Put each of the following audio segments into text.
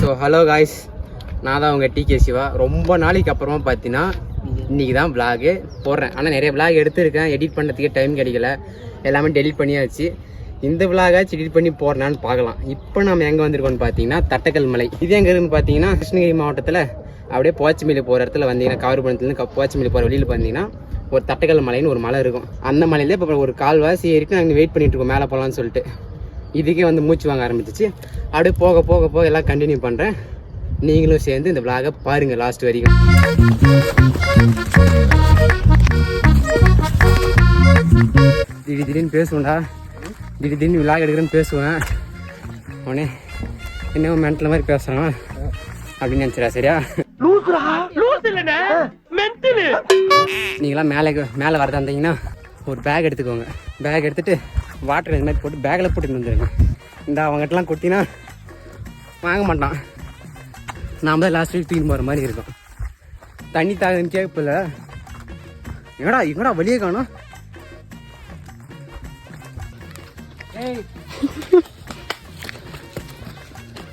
So hello guys நான் தான் உங்கள் டிகே சிவா. ரொம்ப நாளைக்கு அப்புறமா பார்த்தீங்கன்னா இன்றைக்கி தான் vlog போடுறேன். ஆனால் நிறைய vlog எடுத்திருக்கேன். எடிட் பண்ணுறதுக்கே டைம் கிடைக்கல. எல்லாமே டெலிட் பண்ணியாச்சு. இந்த vlog-ஆச்சும் எடிட் பண்ணி போடுறேன்னு பார்க்கலாம். இப்போ நம்ம எங்கே வந்திருக்கோம்னு பார்த்தீங்கன்னா தட்டக்கல் மலை. இது எங்கே இருக்குன்னு பார்த்தீங்கன்னா கிருஷ்ணகிரி மாவட்டத்தில் அப்படியே போச்சமில்லி போகிற இடத்துல வந்தீங்கன்னா காவரிபுரத்துலேருந்து போச்சமில்லி போகிற வழியில் பார்த்தீங்கன்னா ஒரு தட்டக்கல் மலைன்னு ஒரு மலை இருக்கும். அந்த மலையிலே இப்போ ஒரு கால்வாசி ஏறிட்டு நாங்கள் வெயிட் பண்ணிட்டு இருக்கோம். மேலே போகலான்னு சொல்லிட்டு. இதுக்கே வந்து மூச்சு வாங்க ஆரம்பிச்சிச்சு. அப்படியே போக போக போக எல்லாம் கண்டினியூ பண்ணுறேன் நீங்களும் சேர்ந்து இந்த vlog-அ பாருங்கள் லாஸ்ட் வரைக்கும். திடீர் திடீர்னு பேசுவேன்டா. திடீர் திடீர்னு விளாக் எடுக்கிறேன்னு பேசுவேன். உடனே என்ன மென்டல் மாதிரி பேசுகிறான் அப்படின்னு நினச்சிடா சரியா? நீங்களாம் மேலே மேலே வரதா இருந்தீங்கன்னா ஒரு பேக் எடுத்துக்கோங்க. பேக் எடுத்துட்டு வாட்டர் இந்த மாதிரி போட்டு பேக்கில் போட்டுட்டு வந்துருங்க. இந்த அவங்ககிட்டலாம் கொடுத்தீங்கன்னா வாங்க மாட்டான். நாம் தான் லாஸ்ட் வீக் தூக்கி போகிற மாதிரி இருக்கும். தண்ணி தாகுன்னு கேட்கல. எங்கடா எங்கடா வெளியே காணும்?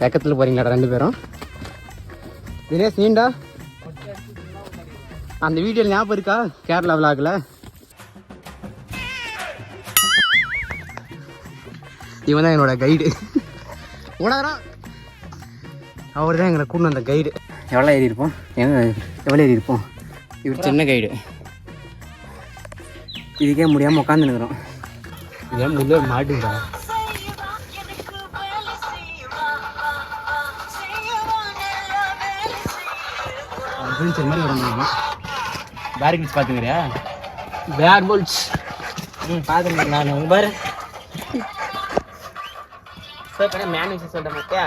பக்கத்தில் போறீங்களாடா ரெண்டு பேரும்? தினேஷ் நீண்டா? அந்த வீடியோவில் ஞாபகம் இருக்கா? கேரளா விளாக்ல இவன் தான் என்னோட கைடு உணரா அவர் தான் எங்களை கூட்டு வந்த கைடு எவ்வளோ ஏறி இருப்போம்? எங்க எவ்வளோ ஏறி இருப்போம்? இவர் சின்ன கைடு இதுக்கே முடியாமல் உட்காந்துருக்குறோம் இதெல்லாம் முள்ள மாட்டுங்களா அட்வென்ச்சர் மாதிரி வர முடியுமா பேரிக் பீச் பார்த்துக்கிறியா? பேர் புல்ஸ் ம் பார்த்துருந்தேன் நான் உங்க பாரு. சார் மேனுவல் சொல்கிறேன் மத்தியா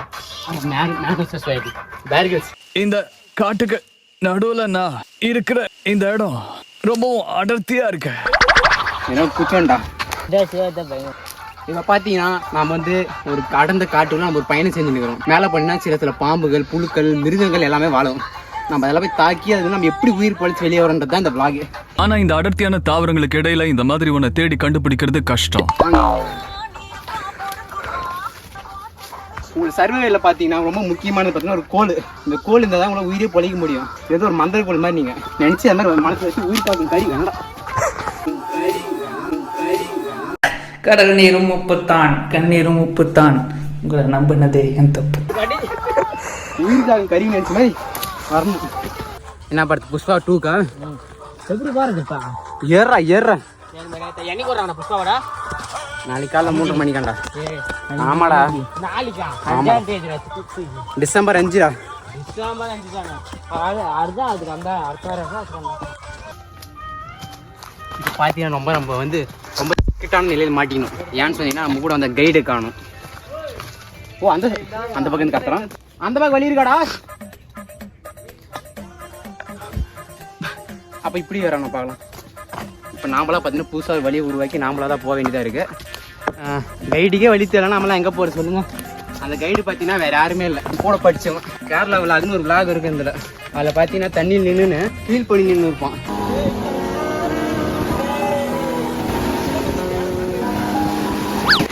இந்த காட்டுக்கு நடுவுல நான் இருக்கிற இந்த இடம் ரொம்பவும் அடர்த்தியா இருக்கு. என்ன குச்சோண்டா இப்போ பார்த்தீங்கன்னா நாம் வந்து ஒரு அடர்ந்த காட்டுக்குள்ள நம்ம ஒரு பயணம் செஞ்சு நிற்கிறோம் மேலே பண்ணா சில சில பாம்புகள் புழுக்கள் மிருகங்கள் எல்லாமே வாழும். நம்ம அதெல்லாம் போய் தாக்கி அது நம்ம எப்படி உயிர் பழிச்சு வெளியே வரன்றது தான் இந்த vlog. ஆனா இந்த அடர்த்தியான தாவரங்களுக்கு இடையில இந்த மாதிரி உன்னை தேடி கண்டுபிடிக்கிறது கஷ்டம். உங்களுக்கு சர்வேல பார்த்தீங்கன்னா ரொம்ப முக்கியமானது பார்த்தீங்கன்னா ஒரு கோல் இந்த கோல் இருந்தால் தான் உங்களை உயிரே பொழைக்க முடியும். ஏதோ ஒரு மந்திர கோல் மாதிரி நீங்கள் நினச்சி அந்த மாதிரி மனசு வச்சு உயிர் காக்கும் கறி வேண்டாம். கடல் நீரும் உப்புத்தான் கண்ணீரும் உப்புத்தான். உங்களை நம்பினதே என் தப்பு. உயிர் காக்கும் கறி நினச்ச மாதிரி வரணும். என்ன படத்து புஷ்பா டூக்கா எப்படி பாருங்கப்பா. ஏறா ஏறா என்னைக்கு வர்றாங்க புஷ்பாவோட? நாளைக்கு காலைல மூன்று மணிக்காண்டா. ஆமாடா. டிசம்பர் அஞ்சுடா. டிசம்பர் அஞ்சு தானே? அது அதுதான் அதுக்கு அந்த பார்த்தீங்கன்னா ரொம்ப நம்ம வந்து ரொம்ப கிட்டான நிலையில் மாட்டிக்கணும். ஏன்னு சொன்னீங்கன்னா நம்ம கூட அந்த கைடு காணும். ஓ அந்த அந்த பக்கம் இருந்து கத்துறான். அந்த பக்கம் வழி இருக்காடா? அப்போ இப்படி வரணும் பார்க்கலாம். இப்போ நாமளாக பார்த்தீங்கன்னா புதுசாக வழியை உருவாக்கி நாமளாக தான் போக வேண்டியதாக இருக்குது கைடுக்கே வழி தெரியல நம்மளாம் எங்கே போகிறது சொல்லுங்கள் அந்த கைடு பார்த்தீங்கன்னா வேறு யாருமே இல்லை. கூட படித்தவன் கேரளாவில் அதுன்னு ஒரு விளாக் இருக்குது இதில். அதில் பார்த்தீங்கன்னா தண்ணியில் நின்றுன்னு ஃபீல் பண்ணி நின்று இருப்பான்.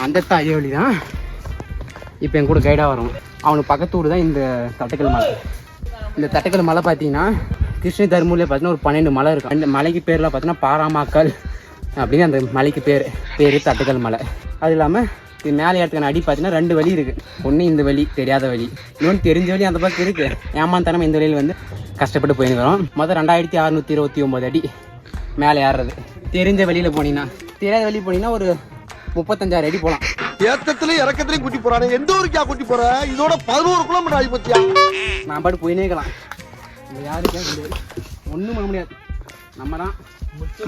அந்த தாய் வழி தான் இப்போ என் கூட கைடாக வரும் அவனுக்கு பக்கத்து ஊர் தான் இந்த தட்டக்கல் மலை. இந்த தட்டக்கல் மலை பார்த்தீங்கன்னா கிருஷ்ண தர்மூரில் பார்த்தீங்கன்னா ஒரு பன்னெண்டு மலை இருக்கும் அந்த மலைக்கு பேரில் பார்த்தீங்கன்னா பாராமாக்கல் அப்படின்னு அந்த மலைக்கு பேர். பேர் தட்டக்கல் மலை. அது இல்லாமல் இது மேலே இடத்துக்கான அடி பார்த்தீங்கன்னா ரெண்டு வழி இருக்குது ஒன்று இந்த வழி தெரியாத வழி இன்னொன்று தெரிஞ்ச வழி அந்த பக்கம் இருக்குது ஏமாந்தனம் இந்த வழியில் வந்து கஷ்டப்பட்டு போயிருக்கிறோம் மொதல் ரெண்டாயிரத்தி அறநூற்றி இருபத்தி ஒம்பது அடி மேலே ஏறுறது. தெரிஞ்ச வழியில் போனீங்கன்னா தெரியாத வழி போனீங்கன்னா ஒரு முப்பத்தஞ்சாயிரம் அடி போகலாம் ஏத்தத்திலயும் இறக்கத்திலயும் கூட்டி போறானே. எந்த ஊருக்கா கூட்டி போற? இதோட பதினோரு கிலோமீட்டர் ஆகி போச்சியா நான் பாட்டு போயினே இருக்கலாம். இங்க யாருக்கே ஒன்றும் பண்ண முடியாது. நம்ம தான்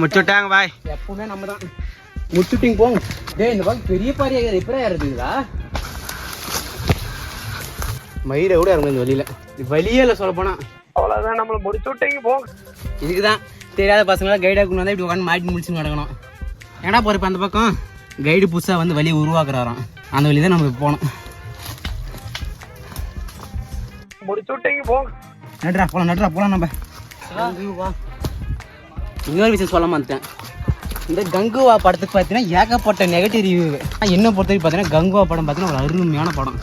முடிச்சுட்டாங்க பாய். எப்பவுமே நம்ம தான் முட்டுட்டிங் போங்க. டேய் இந்த பக்கம் பெரிய பாரியா எப்படா ஏறுதுங்களா மயிரை கூட இறங்க இந்த வழியில. வழியே இல்லை சொல்ல போனா. அவ்வளவுதான் நம்மள முடிச்சு விட்டீங்க போங்க இதுக்கு தான் தெரியாத பசங்களாம் கைடாக கொண்டு வந்தால் இப்படி உட்காந்து மாட்டி முடிச்சு நடக்கணும். ஏன்னா போகிறப்ப அந்த பக்கம்? கைடு புதுசாக வந்து வழியை உருவாக்குறாராம். அந்த வழி தான் நம்ம போனோம். நடுறா போலாம் நடுறா போலாம் நம்ம. இன்னொரு விஷயம் சொல்ல மாட்டேன் இந்த கங்குவா படத்துக்கு பார்த்தீங்கன்னா ஏகப்பட்ட நெகட்டிவ் ரிவ்யூ என்ன பொறுத்த வரைக்கும் பார்த்தீங்கன்னா கங்குவா படம் பார்த்தீங்கன்னா ஒரு அருமையான படம்.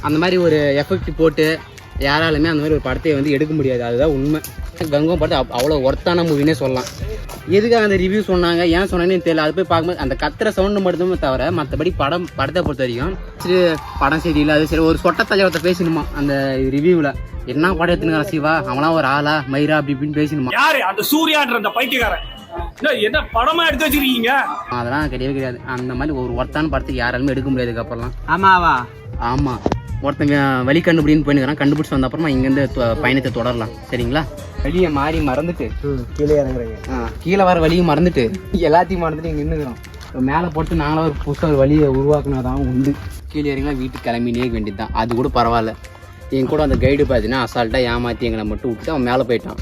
அந்த மாதிரி ஒரு எஃபெக்ட் போட்டு யாராலுமே அந்த மாதிரி ஒரு படத்தை வந்து எடுக்க முடியாது. அதுதான் உண்மை. கங்குவா படத்தை அவ்- அவ்வளோ ஒர்த்தான மூவினே சொல்லலாம். எதுக்காக அந்த ரிவ்யூ சொன்னாங்க? ஏன் சொன்னாங்கன்னு தெரியல. அது போய் பார்க்கும்போது அந்த கத்துற சவுண்டு மட்டுமே தவிர மற்றபடி படம் படத்தை பொறுத்த வரைக்கும் சரி படம் சரியில்லை அது சரி ஒரு சொட்ட தலைவத்தை பேசணுமா? அந்த ரிவ்யூவில் என்ன படம் எடுத்துனுங்கிறான் சிவா? அவனா ஒரு ஆளா? மயிரா? அப்படி இப்படின்னு பேசணுமா? யாரு? அந்த சூர்யான்ற அந்த பைத்தியக்காரன். என்ன, என்ன படமா எடுத்து வச்சிருக்கீங்க? அதெல்லாம் கிடையவே கிடையாது. அந்த மாதிரி ஒரு ஒருத்தான படத்துக்கு யாராலுமே எடுக்க முடியாது இதுக்கப்புறம்லாம் ஆமாவா ஆமாம் ஒருத்தங்க வழி கண்டுபிடின்னு போயினுக்கிறான் கண்டுபிடிச்சு வந்த அப்புறமா இங்கேருந்து பயணத்தை தொடரலாம். சரிங்களா? வழியை மாறி மறந்துட்டு கீழே இறங்குறீங்க. ஆ, கீழே வர வழியை மறந்துட்டு எல்லாத்தையும் மறந்துட்டு இங்கே நின்றுக்கிறோம் மேலே போட்டு நாங்களும் ஒரு புதுசாக ஒரு வழியை உருவாக்குனதான் உண்டு. கீழே இறங்கினா வீட்டுக்கு கிளம்பினே வேண்டியது தான் அது கூட பரவாயில்ல. என் கூட அந்த கைடு பார்த்தீங்கன்னா அசால்ட்டாக ஏமாற்றி எங்களை மட்டும் விட்டு அவன் மேலே போயிட்டான்.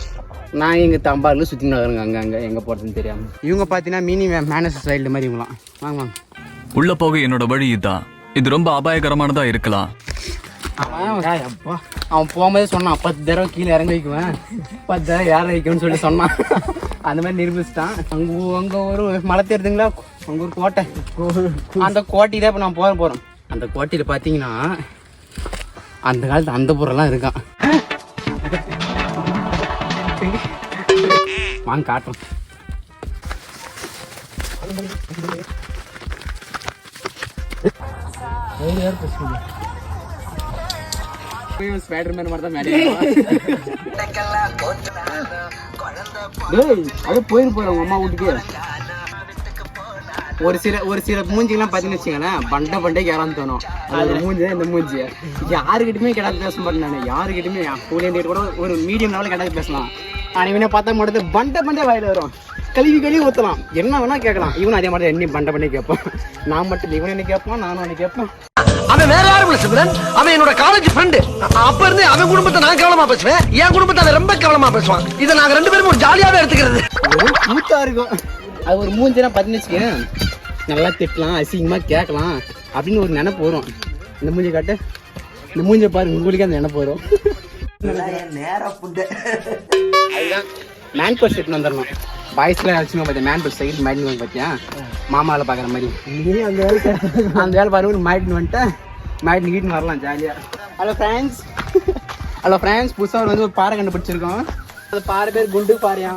நான் எங்கள் தம்பாரில் சுற்றி நகருங்க அங்கே அங்கே எங்கே போகிறதுன்னு தெரியாமல் இவங்க பார்த்தீங்கன்னா மினி மேனேஜர் சைல்டு மாதிரி இவங்களாம். வாங்க வாங்க. உள்ள போக என்னோட வழி இதுதான் இது ரொம்ப அபாயகரமானதா இருக்கலாம். அவன் அப்பா. அவன் போகும்போதே சொன்னான் பத்து தடவை கீழே இறங்கி வைக்குவேன். பத்து தடவை ஏற வைக்கணும்னு சொல்லிட்டு சொன்னான். அந்த மாதிரி நிரூபிச்சிட்டான். அங்கே அங்கே ஒரு மலை தெரியுதுங்களா? அங்கே ஒரு கோட்டை. அந்த கோட்டை தான் இப்போ நான் போக போகிறோம் அந்த கோட்டையில் பார்த்தீங்கன்னா அந்த காலத்து அந்த பொருள்லாம் இருக்கான். வாங்க காட்டும் ஸ்பைடர்மேன் மாதிரி தான் மேலே டேய் அது போயிரு உங்க அம்மா வீட்டுக்கு. ஒரு சில ஒரு சில மூஞ்சிலாம் பார்த்தீங்கன்னு வச்சுங்களேன் பண்டை பண்டைக்கு யாரான்னு தோணும். அது மூஞ்சி இந்த மூஞ்சி. யாருக்கிட்டுமே கிடாது பேச மாட்டேன் நான். யாருக்கிட்டுமே கூட கூட ஒரு மீடியம் லெவலில் கிடாது பேசலாம். ஆனால் இவனை பார்த்தா மட்டும் பண்டை பண்டை வாயில வரும். கழுவி கழுவி ஊற்றலாம் என்ன வேணா கேட்கலாம். இவனும் அதே மாதிரி என்ன பண்டை பண்ணி கேட்பான். நான் மட்டும் இவன் என்ன கேட்பான் நானும் என்ன கேட்பேன். அவன் வேற யாரும் இல்ல சிம்ரன் அவன் என்னோட காலேஜ் ஃப்ரெண்டு அப்ப இருந்து அவன் குடும்பத்தை நான் கவனமா பேசுவேன். என் குடும்பத்தை அவன் ரொம்ப கவனமா பேசுவான். இதை நாங்க ரெண்டு பேரும் ஒரு ஜாலியாவே எடுத்துக்கிறது. இருக்கும். அது ஒரு மூஞ்சினா பார்த்தீங்கன்னு வச்சுக்கேன் நல்லா திட்டலாம் அசிங்கமாக கேட்கலாம் அப்படின்னு ஒரு நினைப்பு வரும். இந்த மூஞ்சி காட்டு. இந்த மூஞ்சியை பாரு உங்களுக்கு அந்த நினைப்பு வரும். அதுதான் மேன் பர்ஸ் எடுத்துன்னு வந்துடணும். பாய்ஸ்லாம் அழைச்சிங்க பார்த்தியா மேன் சைடு மாட்டின்னு பார்த்தியா மாமாவில் பார்க்குற மாதிரி. அந்த வேலை அந்த வேலை பாருங்க மாட்டின்னு வந்துட்டேன் மாட்டின்னு வீட்டுன்னு வரலாம் ஜாலியாக ஹலோ ஃப்ரெண்ட்ஸ் ஹலோ ஃப்ரெண்ட்ஸ் புதுசாக வந்து ஒரு பாறை கண்டுபிடிச்சிருக்கோம். அந்த பாறை பேர் குண்டு பாறையா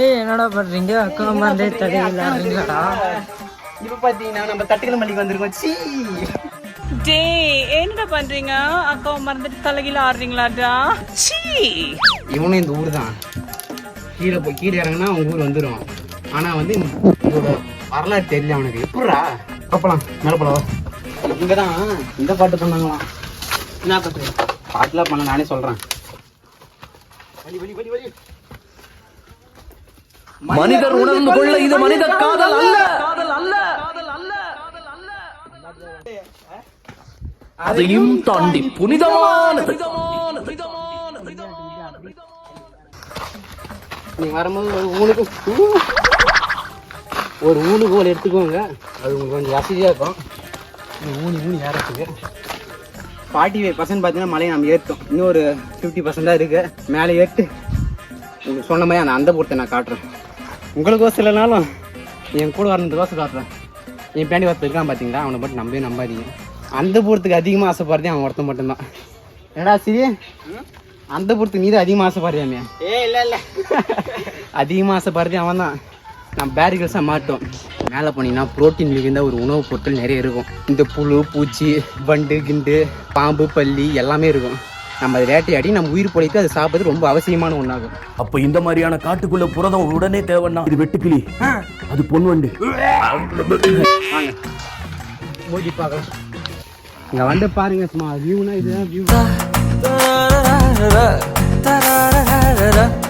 ஏய் என்னடா பண்றீங்க? அக்கா மறந்தே தடையில்லாடா இப்ப பாத்தீங்கன்னா நம்ம தட்டுக்கல் மல்லிக்கு வந்திருக்கோம். சீ. டேய் என்னடா பண்றீங்க? அக்காவை மறந்துட்டு தலைகீழ ஆடுறீங்களாடா? சீ. இவனும் இந்த ஊர் தான் கீழே போய் கீழே இறங்கினா அவங்க ஊர் வந்துடும் ஆனா வந்து இதோட வரலாறு தெரியல அவனுக்கு. எப்படா கப்பலாம் மேலே போலாம் இங்கதான் இந்த பாட்டு பண்ணாங்களாம். என்ன பாட்டு? பாட்டுலாம் பண்ண நானே சொல்றேன். மனிதர் உணர்ந்து கொள்ள இது மனித காதல் அல்ல. அதையும் தாண்டி புனிதமானது. நீங்க வரும்போது ஒரு ஊனுக்கு ஒரு ஊனுகோல் எடுத்துக்கோங்க. அது உங்களுக்கு கொஞ்சம் வசதியாக இருக்கும். ஊனி ஊனி ஏறத்துக்கு ஃபார்ட்டி ஃபைவ் பர்சன்ட் பார்த்தீங்கன்னா மலையை நம்ம ஏற்றோம் இன்னும் ஒரு ஃபிஃப்டி பர்சன்டாக இருக்கு. மேலே ஏற்று. உங்களுக்கு சொன்ன மாதிரி அந்த அந்த பொறுத்தை நான் காட்டுறேன். உங்களுக்கு சில நாளும் என் கூட தோசை காட்டுறேன். என் பேண்டி ஒருத்தர் இருக்கான் பார்த்தீங்களா? அவனை மட்டும் நம்பவே நம்பாதீங்க. அந்த பொறுத்துக்கு அதிகமாக ஆசைப்படுறதே அவன் ஒருத்தன் மட்டும்தான். ஏடா சரி அந்த பொறுத்து நீ தான் அதிகமாக ஆசைப்படுறியாமே? ஏ இல்லை இல்லை. அதிகமாக ஆசைப்படுறதே அவன் தான் நான் பேரிகல்ஸாக மாட்டோம் மேலே போனீங்கன்னா புரோட்டீன் மிகுந்த ஒரு உணவுப் பொருட்கள் நிறைய இருக்கும் இந்த புழு பூச்சி வண்டு கிண்டு பாம்பு பல்லி எல்லாமே இருக்கும் நம்ம அதை வேட்டையாடி நம்ம உயிர் பொழைத்து அது சாப்பிட்றது ரொம்ப அவசியமான ஒன்றாகும் அப்ப இந்த மாதிரியான காட்டுக்குள்ள புரதம் உடனே தேவைன்னா இது வெட்டுக்கிளி அது பொன்வண்டு வாங்க மோதி பார்க்கலாம் இங்கே வந்து பாருங்க சும்மா வியூனா இதுதான் வியூ தலைவருக்கு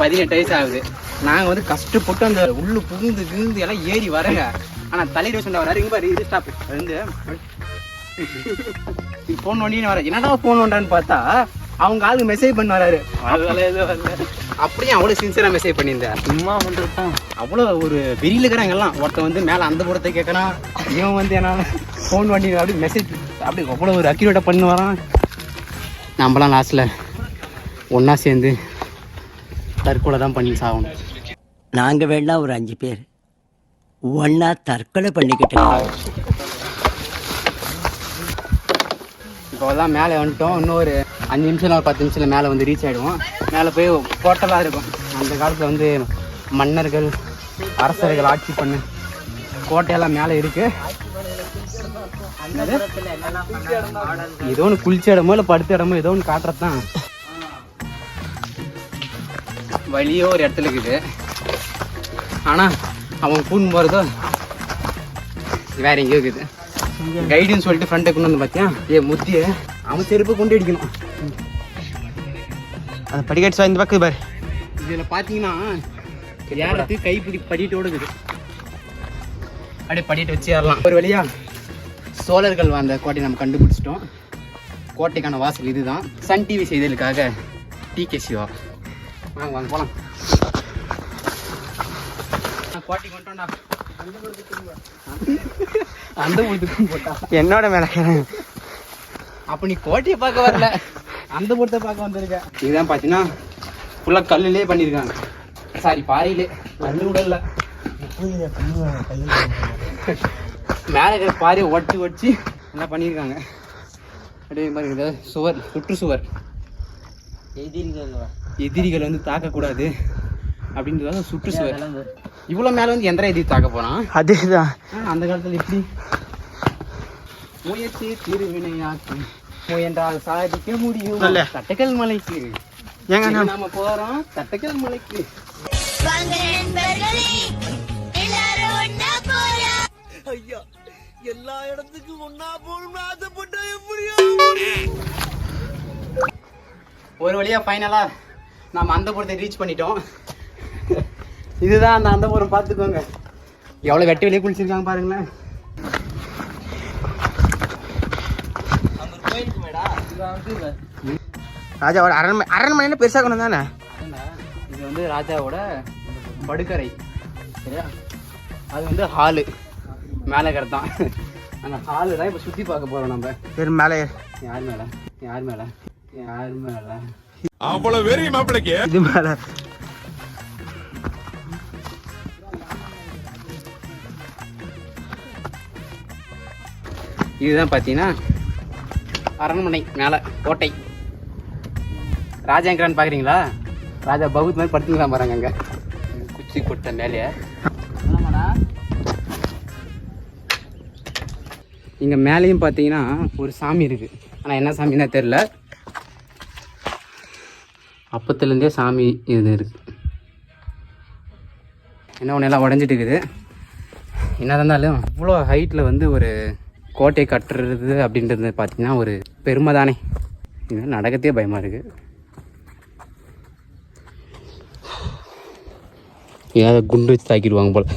பதினெட்டு வயசு ஆகுது. நாங்கள் வந்து கஷ்டப்பட்டு அந்த உள்ளு புகுந்து கிகுந்து எல்லாம் ஏறி வரங்க ஆனால் தலைவர் சொன்ன வராரு இங்கே பாரு இது ஸ்டாப் வந்து ஃபோன் பண்ணின்னு வர என்னடா ஃபோன் பண்ணுறான்னு பார்த்தா அவங்க ஆளுக்கு மெசேஜ் பண்ண வராரு அப்படியே அவ்வளோ சின்சியராக மெசேஜ் பண்ணியிருந்தேன் சும்மா வந்துருப்பான். அவ்வளோ ஒரு வெறியில் இருக்கிறாங்க எல்லாம். ஒருத்தன் வந்து மேலே அந்த புறத்தை கேட்கறான். இவன் வந்து என்ன ஃபோன் பண்ணி அப்படி மெசேஜ் அப்படி அவ்வளோ ஒரு அக்யூரேட்டாக பண்ணி வரான் நம்மளாம் லாஸ்ட்டில் ஒன்றா சேர்ந்து தற்கொலை தான் பண்ணி சாகணும். நாங்க வேணா ஒரு அஞ்சு பேர். ஒன்னா தற்கொலை பண்ணிக்கிட்டோம் இப்போ எல்லாம் மேலே வந்துட்டோம். இன்னும் ஒரு அஞ்சு நிமிஷம் ஒரு பத்து நிமிஷத்தில் மேலே வந்து ரீச் ஆகிடுவோம் மேலே போய் கோட்டலாக இருக்கும். அந்த காலத்தில் வந்து மன்னர்கள் அரசர்கள் ஆட்சி பண்ண கோட்டையெல்லாம் மேலே இருக்கு. ஏதோ ஒன்று குளிச்ச இடமோ இல்லை படுத்த இடமோ ஏதோ ஒன்று காட்டுறது தான் வழியோ ஒரு இடத்துல இருக்குது. ஆனால் அவன் கூண்டு போகிறதோ வேற எங்கேயோ இருக்குது. கைடுன்னு சொல்லிட்டு ஃப்ரெண்டை கொண்டு வந்து பார்த்தியா ஏ முத்திய அவன் செருப்பு கொண்டு அடிக்கணும். அந்த படிக்கட்டு இந்த பக்கம் பாரு. இதில் பார்த்தீங்கன்னா ஏறத்துக்கு கைப்பிடி படிட்டோடு இருக்குது அப்படியே படிட்டு வச்சு ஏறலாம். ஒரு வழியா சோழர்கள் வாழ்ந்த கோட்டை நம்ம கண்டுபிடிச்சிட்டோம். கோட்டைக்கான வாசல் இதுதான். சன் டிவி செய்திகளுக்காக டி கே சிவா. வாங்க வாங்க போகலாம் அந்த பொறுத்துக்கும் போட்டா. என்னோட மேல அப்ப நீ கோட்டையை பார்க்க வரல. அந்த பொறுத்த பார்க்க வந்திருக்க. இதுதான் பார்த்தீங்கன்னா ஃபுல்லாக கல்லுலே பண்ணியிருக்காங்க சாரி பாறையிலே. கல்லு உடல்ல மேலே இருக்கிற பாறையை ஒட்டி ஒட்டி நல்லா பண்ணியிருக்காங்க அப்படியே மாதிரி சுவர் சுற்றுச்சுவர் எதிரிகள் வந்து தாக்கக்கூடாது அப்படின்றதாக சுற்றுச்சுவர் இவ்வளோ மேலே வந்து. எந்த எதிரி தாக்க போகிறான் அதேதான். அந்த காலத்துல எப்படி? முயற்சி திருவினையாக்கும் முயன்றால் சாதிக்க முடியும். தட்டக்கல் மலைக்கு. ஏங்க நாம போறோம் தட்டக்கல் மலைக்கு. ஒரு வழியா ஃபைனலா நாம அந்த புறத்தை ரீச் பண்ணிட்டோம். இதுதான் அந்த அந்த புறம் பார்த்துக்கோங்க. எவ்வளோ வெட்டி வெளியே குளிச்சிருக்காங்க பாருங்களேன். ராஜாவோட அரண்மனை அரண்மனை பெருசா கொண்டு தானே? இது வந்து ராஜாவோட படுக்கறை. சரியா? அது வந்து ஹாலு மேலே கிடத்தான் அந்த ஹாலு தான் இப்போ சுற்றி பார்க்க போகிறோம் நம்ம. பெரும் மேலே யார் மேலே? யார் மேலே? யார் மேலே? இது மேல. இதுதான் பார்த்தீங்கன்னா அரண்மனை மேலே கோட்டை. ராஜா எங்கிறான்னு பார்க்குறீங்களா ராஜா பகுத் மாதிரி படுத்துக்கலாம் பாருங்க அங்கே. குச்சி கொட்டை மேலேயே இங்கே மேலேயும் பார்த்தீங்கன்னா ஒரு சாமி இருக்குது ஆனால் என்ன சாமின்னு தெரில அப்பத்துலேருந்தே சாமி இது இருக்குது என்ன ஒன்று எல்லாம் உடஞ்சிட்டு இருக்குது. என்ன இருந்தாலும் இவ்வளோ ஹைட்டில் வந்து ஒரு கோட்டை கட்டுறது அப்படின்றது பார்த்தீங்கன்னா ஒரு பெருமை தானே இது நடக்கத்தே பயமாக இருக்குது ஏதாவது குண்டு வச்சு தாக்கிடுவாங்க போல்.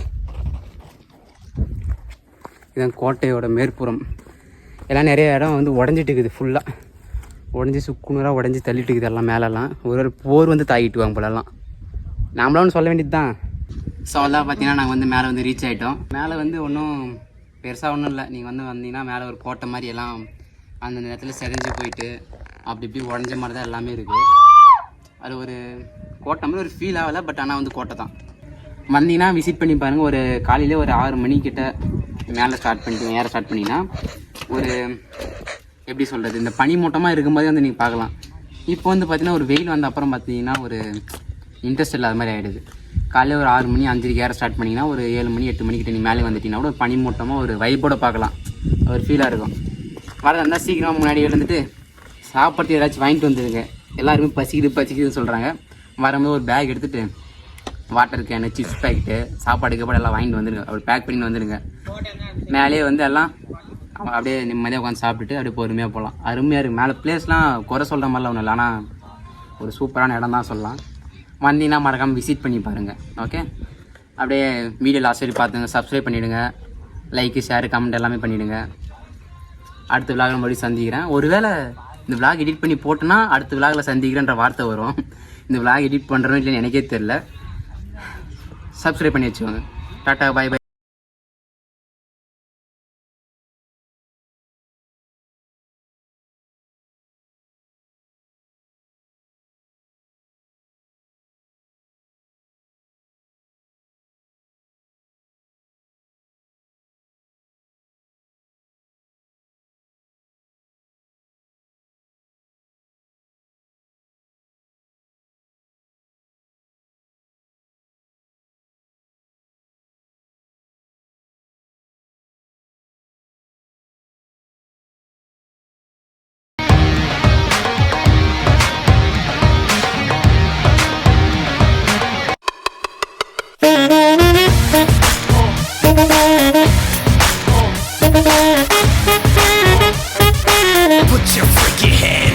இதான் கோட்டையோட மேற்புறம். எல்லாம் நிறைய இடம் வந்து உடஞ்சிட்டு இருக்குது ஃபுல்லாக உடஞ்சி சுக்குநூறாக உடஞ்சி தள்ளிட்டு இருக்குது எல்லாம் மேலெல்லாம். ஒரு ஒரு போர் வந்து தாக்கிட்டுவாங்க போலலாம் நாமளும் ஒன்று சொல்ல வேண்டியது தான் ஸோ அதான் பார்த்தீங்கன்னா நாங்கள் வந்து மேலே வந்து ரீச் ஆகிட்டோம் மேலே வந்து ஒன்றும் பெருசாக ஒன்றும் இல்லை. நீங்கள் வந்து வந்தீங்கன்னா மேலே ஒரு கோட்டை மாதிரி எல்லாம் அந்த நேரத்தில் செதஞ்சு போயிட்டு அப்படி இப்படி உடஞ்ச மாதிரி தான் எல்லாமே இருக்குது அது ஒரு கோட்டை மாதிரி ஒரு ஃபீல் ஆகலை பட் ஆனால் வந்து கோட்டை தான். வந்தீங்கன்னா விசிட் பண்ணி பாருங்கள் ஒரு காலையிலே ஒரு ஆறு மணிக்கிட்ட மேலே ஸ்டார்ட் பண்ணிட்டு ஏற ஸ்டார்ட் பண்ணிங்கன்னா ஒரு எப்படி சொல்கிறது இந்த பனி மூட்டமாக இருக்கும்போதே வந்து நீங்கள் பார்க்கலாம். இப்போ வந்து பார்த்தீங்கன்னா ஒரு வெயில் வந்த அப்புறம் பார்த்தீங்கன்னா ஒரு இன்ட்ரெஸ்ட் இல்லாத மாதிரி ஆகிடுது காலையில் ஒரு ஆறு மணி அஞ்சரைக்கு ஏற ஸ்டார்ட் பண்ணிங்கன்னா ஒரு ஏழு மணி எட்டு மணிக்கிட்ட நீ மேலே வந்துட்டீங்கன்னா கூட ஒரு பனி மூட்டமாக ஒரு வைப்போட பார்க்கலாம். ஒரு ஃபீலாக இருக்கும். வரதா இருந்தால் சீக்கிரமாக முன்னாடி எழுந்துட்டு சாப்பாடு ஏதாச்சும் வாங்கிட்டு வந்துடுங்க எல்லாருமே பசிக்குது பசிக்குதுன்னு சொல்கிறாங்க வரும்போது ஒரு பேக் எடுத்துகிட்டு வாட்டர் கேனு சிப்ஸ் பேக்கெட்டு சாப்பாடு கீப்பாடு எல்லாம் வாங்கிட்டு வந்துடுங்க அப்படி பேக் பண்ணி வந்துடுங்க மேலேயே வந்து எல்லாம் அப்படியே நிம்மதியாக உட்காந்து சாப்பிட்டுட்டு அப்படியே பொறுமையாக போகலாம் அருமையாக இருக்குது மேலே பிளேஸ்லாம் குறை சொல்கிற மாதிரிலாம் ஒன்றும் இல்லை. ஆனால் ஒரு சூப்பரான இடம் தான் சொல்லலாம். வந்தீங்கன்னா மறக்காமல் விசிட் பண்ணி பாருங்கள் ஓகே அப்படியே வீடியோ லாஸ்ட் வரைக்கும் பார்த்துங்க. சப்ஸ்கிரைப் பண்ணிவிடுங்க லைக்கு ஷேர் கமெண்ட் எல்லாமே பண்ணிவிடுங்க அடுத்த விழாவில் மறுபடியும் சந்திக்கிறேன். ஒருவேளை இந்த விளாக் எடிட் பண்ணி போட்டோன்னா அடுத்த விளாகில் சந்திக்கிறேன்ற வார்த்தை வரும். இந்த விளாக் எடிட் பண்ணுறோம் இல்லைன்னு எனக்கே தெரில சப்ஸ்கிரைப் பண்ணி வச்சுக்கோங்க. டாட்டா பாய் பாய்